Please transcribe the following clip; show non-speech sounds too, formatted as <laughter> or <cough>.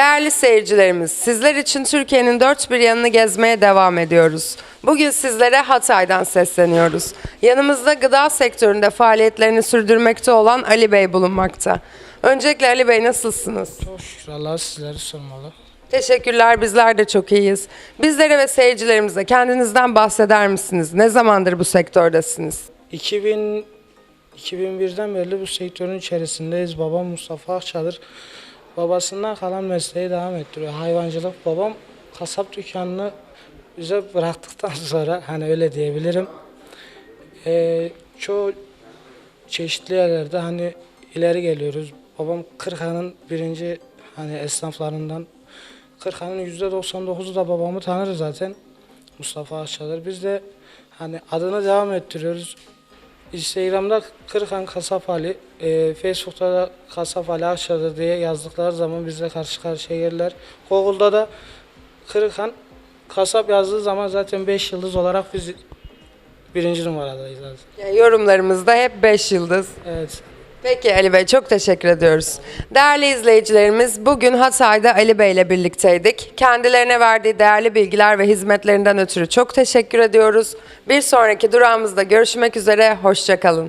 Değerli seyircilerimiz, sizler için Türkiye'nin dört bir yanını gezmeye devam ediyoruz. Bugün sizlere Hatay'dan sesleniyoruz. Yanımızda gıda sektöründe faaliyetlerini sürdürmekte olan Ali Bey bulunmakta. Öncelikle Ali Bey nasılsınız? Çok şükür Allah sizleri sormalı. Teşekkürler, bizler de çok iyiyiz. Bizlere ve seyircilerimize kendinizden bahseder misiniz? Ne zamandır bu sektördesiniz? 2000 2001'den beri bu sektörün içerisindeyiz. Babam Mustafa Akçadır. Babasından kalan mesleği devam ettiriyor. Hayvancılık. Babam kasap dükkanını bize bıraktıktan <laughs> sonra hani öyle diyebilirim. Ee, çoğu çeşitli yerlerde hani ileri geliyoruz. Babam Kırkhan'ın birinci hani esnaflarından. Kırkhan'ın %99'u da babamı tanır zaten. Mustafa Akçadır. Biz de hani adını devam ettiriyoruz. Instagram'da Kırkhan Kasap Ali, e, Facebook'ta da Kasap Ali Akçadır diye yazdıkları zaman bizle karşı karşıya gelirler. Google'da da Kırkhan Kasap yazdığı zaman zaten 5 yıldız olarak biz birinci numaradayız. Yani yorumlarımızda hep 5 yıldız. Evet. Peki Ali Bey çok teşekkür ediyoruz. Değerli izleyicilerimiz bugün Hatay'da Ali Bey ile birlikteydik. Kendilerine verdiği değerli bilgiler ve hizmetlerinden ötürü çok teşekkür ediyoruz. Bir sonraki durağımızda görüşmek üzere, hoşçakalın.